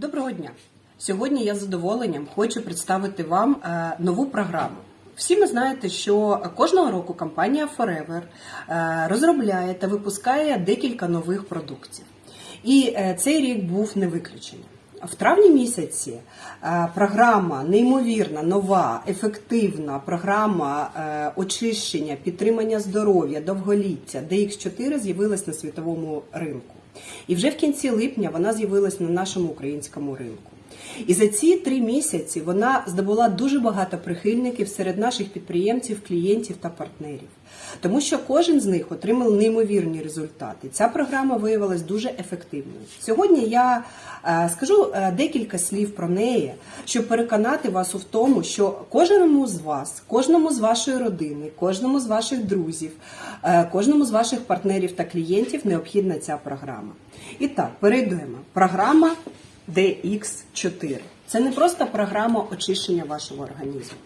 Доброго дня! Сьогодні я з задоволенням хочу представити вам е, нову програму. Всі ви знаєте, що кожного року компанія Forever е, розробляє та випускає декілька нових продуктів. І е, цей рік був не виключенням. В травні місяці програма неймовірна, нова, ефективна програма очищення, підтримання здоров'я, довголіття DX4 з'явилась на світовому ринку. І вже в кінці липня вона з'явилась на нашому українському ринку. І за ці три місяці вона здобула дуже багато прихильників серед наших підприємців, клієнтів та партнерів, тому що кожен з них отримав неймовірні результати. Ця програма виявилась дуже ефективною. Сьогодні я е, скажу е, декілька слів про неї, щоб переконати вас у тому, що кожному з вас, кожному з вашої родини, кожному з ваших друзів, е, кожному з ваших партнерів та клієнтів необхідна ця програма. І так, перейдемо. Програма DX4. Це не просто програма очищення вашого організму.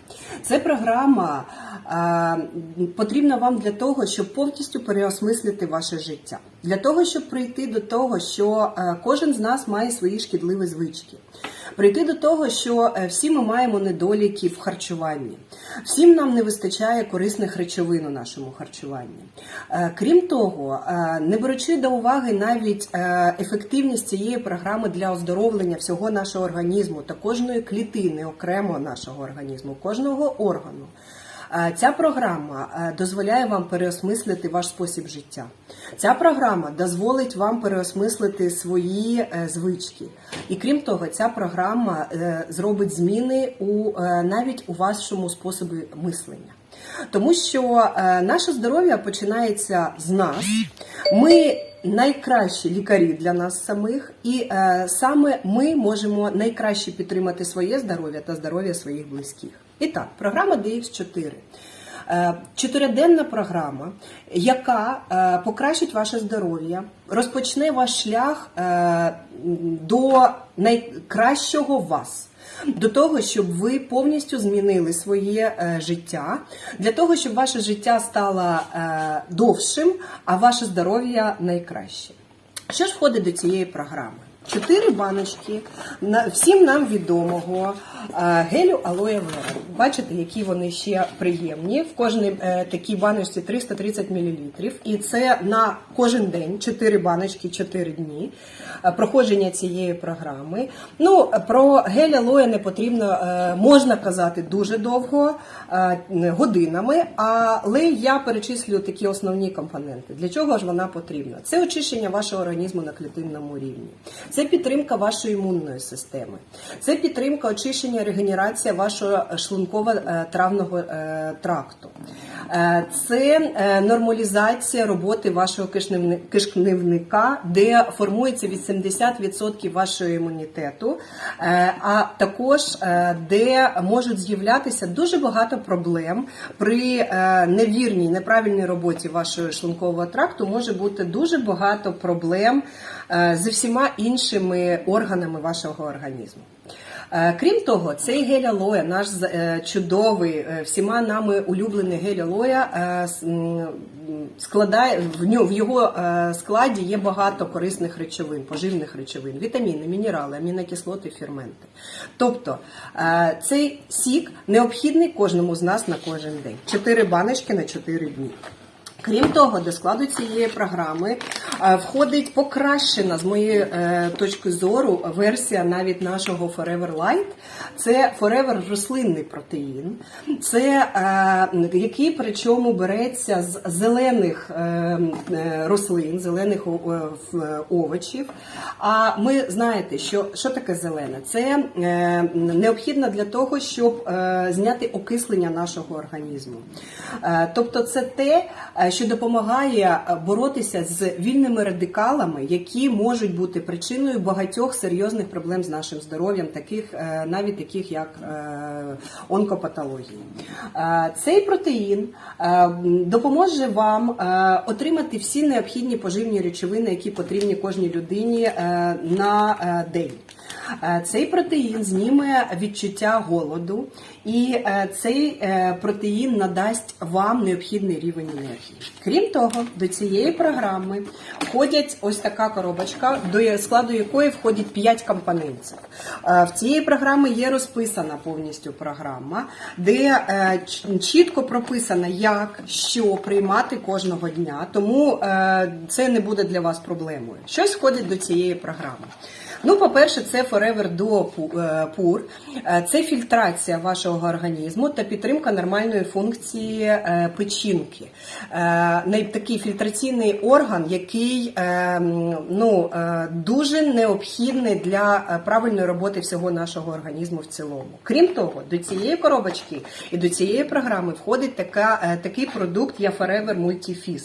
Це програма е, потрібна вам для того, щоб повністю переосмислити ваше життя. Для того, щоб прийти до того, що е, кожен з нас має свої шкідливі звички. Прийти до того, що е, всі ми маємо недоліки в харчуванні. Всім нам не вистачає корисних речовин у нашому харчуванні. Е, Крім того, е, не беручи до уваги навіть ефективність цієї програми для оздоровлення всього нашого організму та кожної клітини окремо нашого організму, кожного органу. Е, Ця програма е, дозволяє вам переосмислити ваш спосіб життя. Ця програма дозволить вам переосмислити свої е, звички. І крім того, ця програма зробить зміни у навіть у вашому способі мислення. Тому що наше здоров'я починається з нас. Ми найкращі лікарі для нас самих, і саме ми можемо найкраще підтримати своє здоров'я та здоров'я своїх близьких. І так, програма DX4. Е, Чотириденна програма, яка е, покращить ваше здоров'я, розпочне ваш шлях е, до найкращого вас. До того, щоб ви повністю змінили своє життя, для того, щоб ваше життя стало довшим, а ваше здоров'я найкраще. Що ж входить до цієї програми? Чотири баночки на всім нам відомого е, гелю алоє вера. Бачите, які вони ще приємні. В кожній е, такій баночці 330 мл. І це на кожен день 4 баночки, 4 дні е, проходження цієї програми. Ну, про гель алоє не потрібно, можна казати дуже довго, годинами, але я перечислю такі основні компоненти. Для чого ж вона потрібна? Це очищення вашого організму на клітинному рівні. Це підтримка вашої імунної системи, це підтримка очищення, регенерація вашого шлунково-травного е, тракту, Е, це е, нормалізація роботи вашого кишківника, де формується 80% вашого імунітету, е, а також е, де можуть з'являтися дуже багато проблем при е, невірній, неправильній роботі вашого шлункового тракту. Може бути дуже багато проблем е, зі всіма іншими органами вашого організму. Е, Крім того, цей гель алоя, наш е, чудовий, е, всіма нами улюблений гель алоя, складає в його складі є багато корисних речовин, поживних речовин, вітаміни, мінерали, амінокислоти, ферменти. Тобто цей сік необхідний кожному з нас на кожен день. Чотири баночки на 4 дні. Крім того, до складу цієї програми е, входить покращена з моєї е, точки зору версія навіть нашого Forever Light. Це Forever рослинний протеїн, це е, який причому береться з зелених рослин, зелених овочів. А ми знаєте, що, що таке зелене? Це необхідно для того, щоб зняти окислення нашого організму. Тобто, це те, що допомагає е, боротися з вільними радикалами, які можуть бути причиною багатьох серйозних проблем з нашим здоров'ям, таких е, навіть таких як е, онкопатології. Цей протеїн допоможе вам отримати всі необхідні поживні речовини, які потрібні кожній людині на день. Е, Цей протеїн зніме відчуття голоду, і е, цей е, протеїн надасть вам необхідний рівень енергії. Крім того, до цієї програми входять ось така коробочка, до складу якої входять 5 компонентів. В цієї програми є розписана повністю програма, де чітко прописано, як що приймати кожного дня. Тому це не буде для вас проблемою. Щось входить до цієї програми. Ну, по-перше, це Forever Duo е, Pure. Е, Це фільтрація вашого організму та підтримка нормальної функції е, печінки. Такий фільтраційний орган, який ну, дуже необхідний для правильної роботи всього нашого організму в цілому. Крім того, до цієї коробочки і до цієї програми входить така, такий продукт Я Forever Multifis,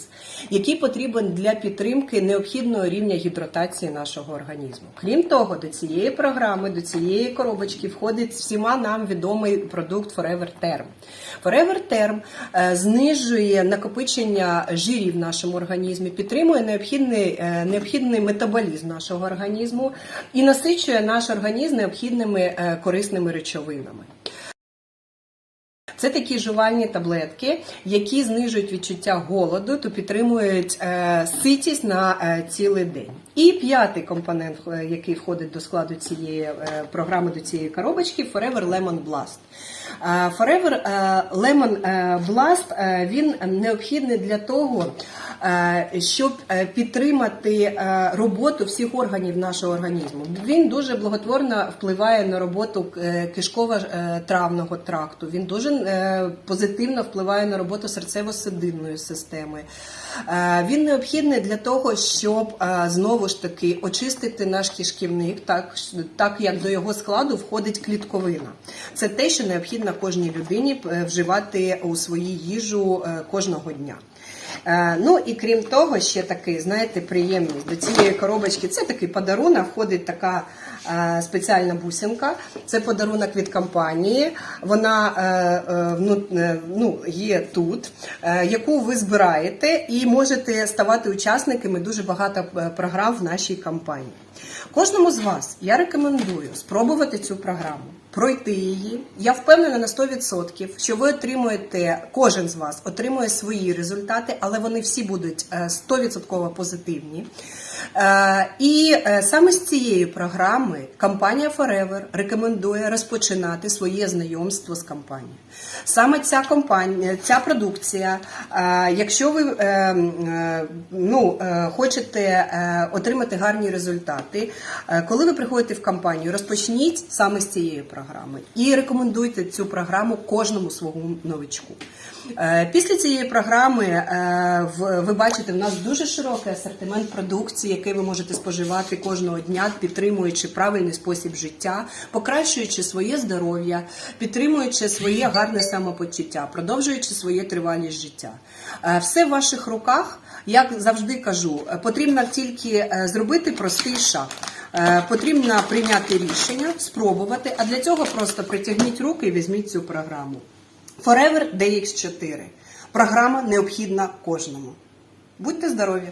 який потрібен для підтримки необхідного рівня гідратації нашого організму. Крім того, до цієї програми, до цієї коробочки входить всіма нам відомий продукт Forever Term. Forever Term е, знижує накопичення жирів в нашому організмі, підтримує необхідний, е, необхідний метаболізм нашого організму і насичує наш організм необхідними е, корисними речовинами. Це такі жувальні таблетки, які знижують відчуття голоду то підтримують е, ситість на е, цілий день. І п'ятий компонент, е, який входить до складу цієї програми, до цієї коробочки Forever Lemon Blast. Е, Forever е, Lemon е, Blast він необхідний для того, щоб підтримати роботу всіх органів нашого організму. Він дуже благотворно впливає на роботу кишково-травного тракту. Він дуже позитивно впливає на роботу серцево-судинної системи. Він необхідний для того, щоб знову ж таки очистити наш кишківник, так, так як до його складу входить клітковина. Це те, що необхідно кожній людині е, вживати у свою їжу е, кожного дня. Е, Ну і крім того, ще такий, знаєте, приємність до цієї коробочки. Це такий подарунок, входить така спеціальна бусинка. Це подарунок від компанії. Вона ну, є тут, яку ви збираєте і можете ставати учасниками дуже багато програм в нашій компанії. Кожному з вас я рекомендую спробувати цю програму, пройти її. Я впевнена на 100%, що ви отримуєте, кожен з вас отримує свої результати, але вони всі будуть е, 100% позитивні. Е, І е, саме з цієї програми компанія Forever рекомендує розпочинати своє знайомство з компанією. Саме ця компанія, ця продукція, е, якщо ви е, е, ну, е, хочете е, отримати гарні результати, е, коли ви приходите в компанію, розпочніть саме з цієї програми і рекомендуйте цю програму кожному своєму новичку. Е, Після цієї програми е, ви бачите, в нас дуже широкий асортимент продукції, який ви можете споживати кожного дня, підтримуючи правильний спосіб життя, покращуючи своє здоров'я, підтримуючи своє гарне самопочуття, продовжуючи своє тривалість життя. Е, Все в ваших руках. Як завжди кажу, потрібно тільки зробити простий шаг. Е, Потрібно прийняти рішення, спробувати, а для цього просто притягніть руки і візьміть цю програму. Forever DX4. Програма необхідна кожному. Будьте здорові!